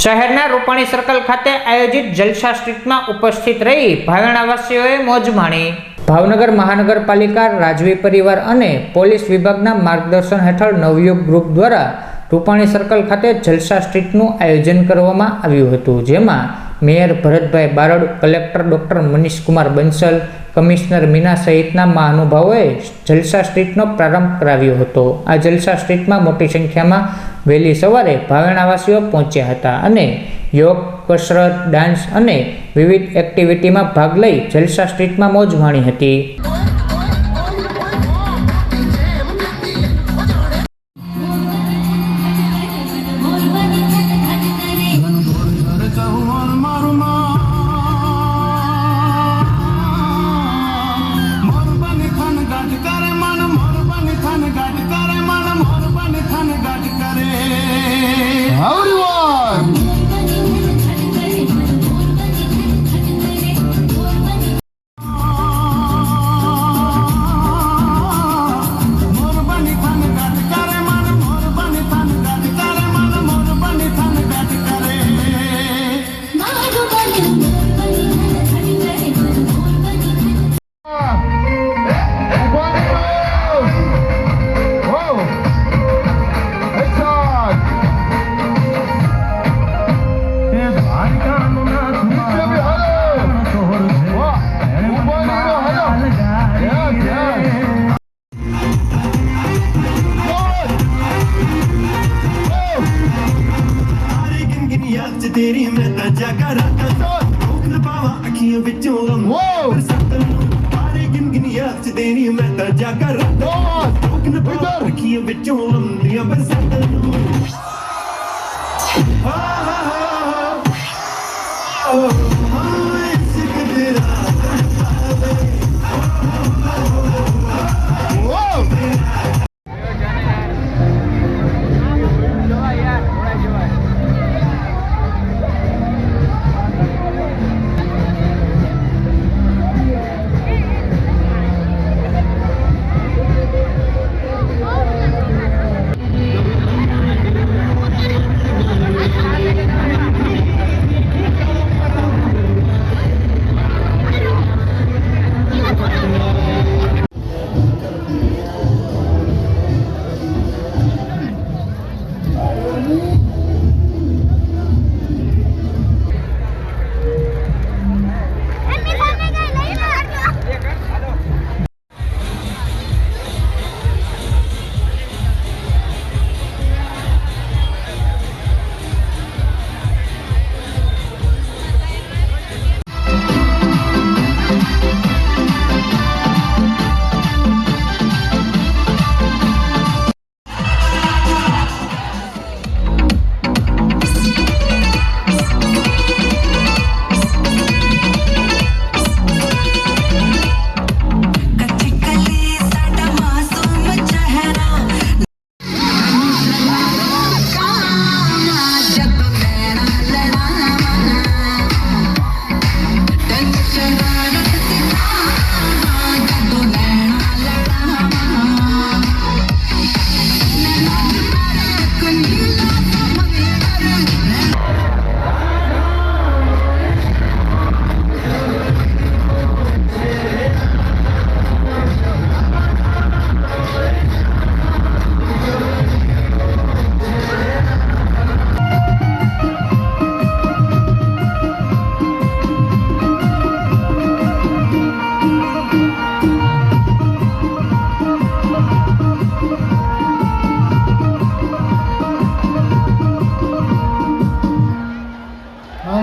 શહેરના રૂપાણી સર્કલ ખાતે આયોજિત જલસા સ્ટ્રીટમાં ઉપસ્થિત રહી ભાવેણાવાસીઓએ મોજ માણી. ભાવનગર મહાનગરપાલિકા, રાજવી પરિવાર અને પોલીસ વિભાગના માર્ગદર્શન હેઠળ નવયુગ ગ્રુપ દ્વારા રૂપાણી સર્કલ ખાતે જલસા સ્ટ્રીટનું આયોજન કરવામાં આવ્યું હતું, જેમાં mayor Bharatbhai Barad, collector doctor Manishkumar Bansal commissioner Meena સહિતના મહાનુભાવોએ જલસા સ્ટ્રીટનો પ્રારંભ કરાવ્યો હતો. આ જલસા સ્ટ્રીટમાં મોટી સંખ્યામાં વહેલી સવારે ભાવેણાવાસીઓ પહોંચ્યા હતા અને યોગ, કસરત, ડાન્સ અને વિવિધ એક્ટિવિટીમાં ભાગ લઈ જલસા સ્ટ્રીટમાં મોજ માણી હતી. ਗਿਣਗਿਣੀਆਂ ਚ ਤੇਰੀ ਮੈਂ ਤਾਂ ਜਾਗਾ ਰਾਤਾਂ ਭੁੱਖ ਲਪਾਵਾਂ ਅੱਖੀਆਂ ਵਿੱਚੋਂ ਗਮ ਬਰਸਾਤ ਨੂੰ ਸਾਰੇ ਗਿਣਗਿਣੀਆਂ ਚ ਤੇਰੀ ਮੈਂ ਤਾਂ ਜਾਗਾ ਰਾਤਾਂ ਭੁੱਖ ਲਪਾਵਾਂ ਅੱਖੀਆਂ ਵਿੱਚੋਂ ਗਮਦੀਆਂ ਬਰਸਾਤ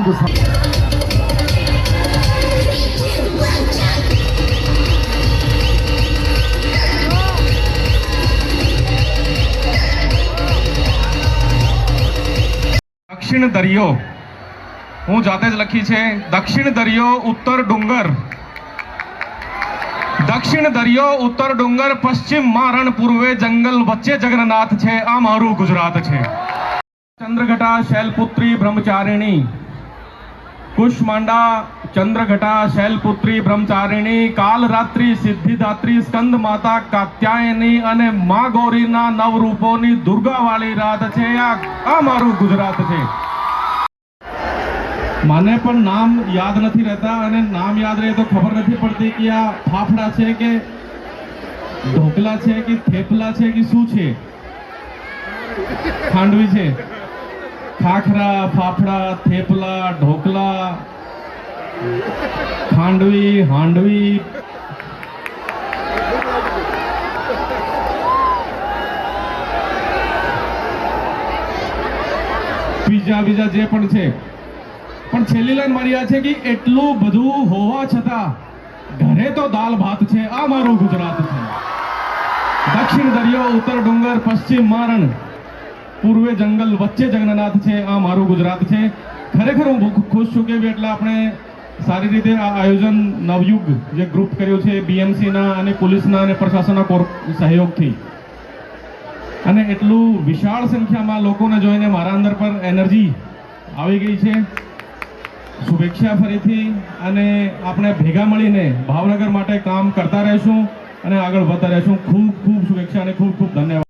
દક્ષિણ દરિયો. હું જાતે જ લખી છે, દક્ષિણ દરિયો, ઉત્તર ડુંગર. દક્ષિણ દરિયો, ઉત્તર ડુંગર, પશ્ચિમ મારણ પૂર્વે જંગલ વચ્ચે જગન્નાથ છે, આ મારું ગુજરાત છે. ચંદ્રઘટા શૈલપુત્રી બ્રહ્મચારિણી. કુશમાંડા ચંદ્રઘટા શૈલપુત્રી બ્રહ્મચારિણી કાલરાત્રિ સિદ્ધિદાત્રી સ્કંદ માતા કાત્યાયની અને મા ગૌરીના નવ રૂપોની દુર્ગાવાળી રાત છે આ મારું ગુજરાત છે મને પણ નામ યાદ નથી રહેતા અને નામ યાદ રહે તો ખબર નથી પડતી કે આ ફાફડા છે કે ઢોકલા છે કે થેપલા છે કે શું છે ખાંડવી છે ખાખરા, ફાફડા, થેપલા, ઢોકલા, ખાંડવી, હાંડવી. પીઝા બીજા જે પણ છે. પણ છેલ્લી લાઈન મારી આ છે કે એટલું બધું હોવા છતાં ઘરે તો દાલ ભાત છે, આ મારું ગુજરાત છે. દક્ષિણ દરિયો, ઉત્તર ડુંગર, પશ્ચિમ મારણ પૂર્વે જંગલ વચ્ચે જગન્નાથ છે, આ મારું ગુજરાત છે. ખરેખર હું ખુશ છું કે એટલે આપણે સારી રીતે આ આયોજન નવયુગ જે ગ્રુપ કર્યું છે બીએમસીના અને પોલીસના અને પ્રશાસનના સહયોગથી. અને એટલું વિશાળ સંખ્યામાં લોકોને જોઈને મારા અંદર પર એનર્જી આવી ગઈ છે. શુભેચ્છા ફરીથી અને આપણે ભેગા મળીને ભાવનગર માટે કામ કરતા રહેશું અને આગળ વધતા રહેશું. ખૂબ ખૂબ શુભેચ્છા અને ખૂબ ખૂબ ધન્યવાદ.